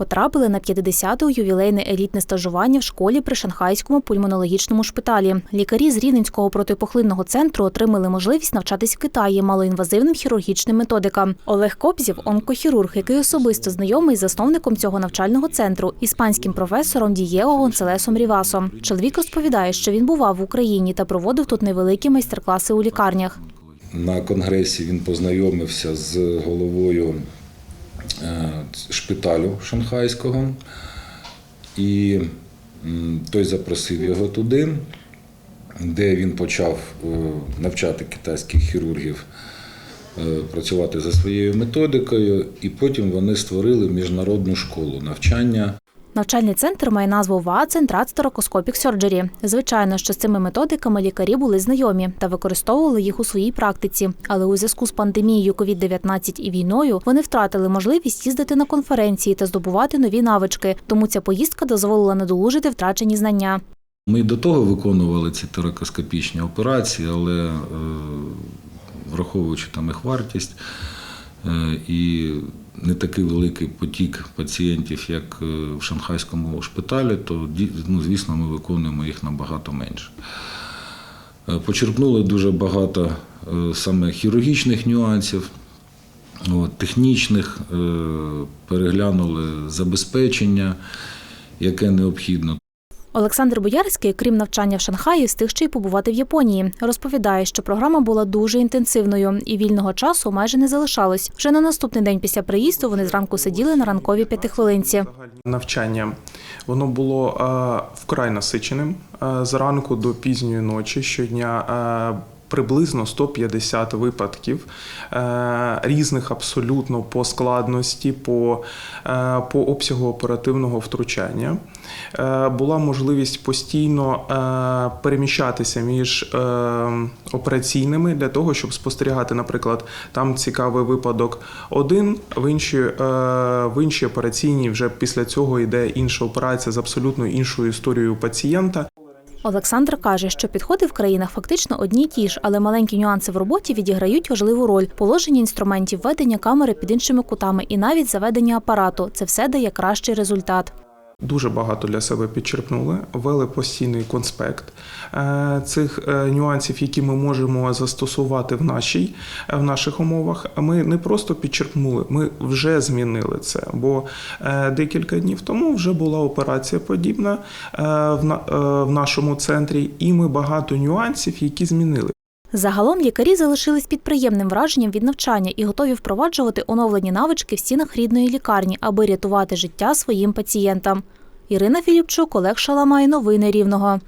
потрапили на 50-те ювілейне елітне стажування в школі при Шанхайському пульмонологічному шпиталі. Лікарі з Рівненського протипохлинного центру отримали можливість навчатись в Китаї малоінвазивним хірургічним методикам. Олег Кобзів – онкохірург, який особисто знайомий з засновником цього навчального центру, іспанським професором Дієго Гонцелесом Рівасом. Чоловік розповідає, що він бував в Україні та проводив тут невеликі майстер-класи у лікарнях. На конгресі він познайомився з головою шпиталю шанхайського, і той запросив його туди, де він почав е, навчати китайських хірургів е, працювати за своєю методикою, і потім вони створили міжнародну школу навчання Навчальний центр має назву ВА Центрат Старокоскопік Surgery. Звичайно, що з цими методиками лікарі були знайомі та використовували їх у своїй практиці. Але у зв'язку з пандемією COVID-19 і війною вони втратили можливість їздити на конференції та здобувати нові навички. Тому ця поїздка дозволила надолужити втрачені знання. Ми до того виконували ці торакоскопічні операції, але е, враховуючи там їх вартість і не такий великий потік пацієнтів, як е, в шанхайському шпиталі, то ну, звісно, ми виконуємо їх набагато менше. Е, Почерпнули дуже багато е, саме хірургічних нюансів, технічних, е, переглянули забезпечення, яке необхідно. Олександр Боярський, крім навчання в Шанхаї, встиг ще й побувати в Японії. Розповідає, що програма була дуже інтенсивною і вільного часу майже не залишалось. Вже на наступний день після приїзду вони зранку сиділи на ранковій п'ятихвилинці. Навчання воно було е, вкрай насиченим е, зранку до пізньої ночі щодня. Приблизно 150 випадків е, різних абсолютно по складності, по, е, по обсягу оперативного втручання. Е, була можливість постійно переміщатися між операційними для того, щоб спостерігати, наприклад, там цікавий випадок один, в іншій, в іншій операційній вже після цього йде інша операція з абсолютно іншою історією пацієнта. Олександр каже, що підходи в країнах фактично одні й ті ж, але маленькі нюанси в роботі відіграють важливу роль. Положення інструментів, ведення камери під іншими кутами і навіть заведення апарату це все дає кращий результат. Дуже багато для себе підчерпнули, ввели постійний конспект е, цих е, нюансів, які ми можемо застосувати в нашій е, в наших умовах. Ми не просто підчерпнули, ми вже змінили це. Бо декілька днів тому вже була операція подібна в на- в нашому центрі, і ми багато нюансів, які змінили. Загалом лікарі залишились під приємним враженням від навчання і готові впроваджувати оновлені навички в стінах рідної лікарні, аби рятувати життя своїм пацієнтам. Ірина Філіпчук, Олег Шаламай. Новини Рівного.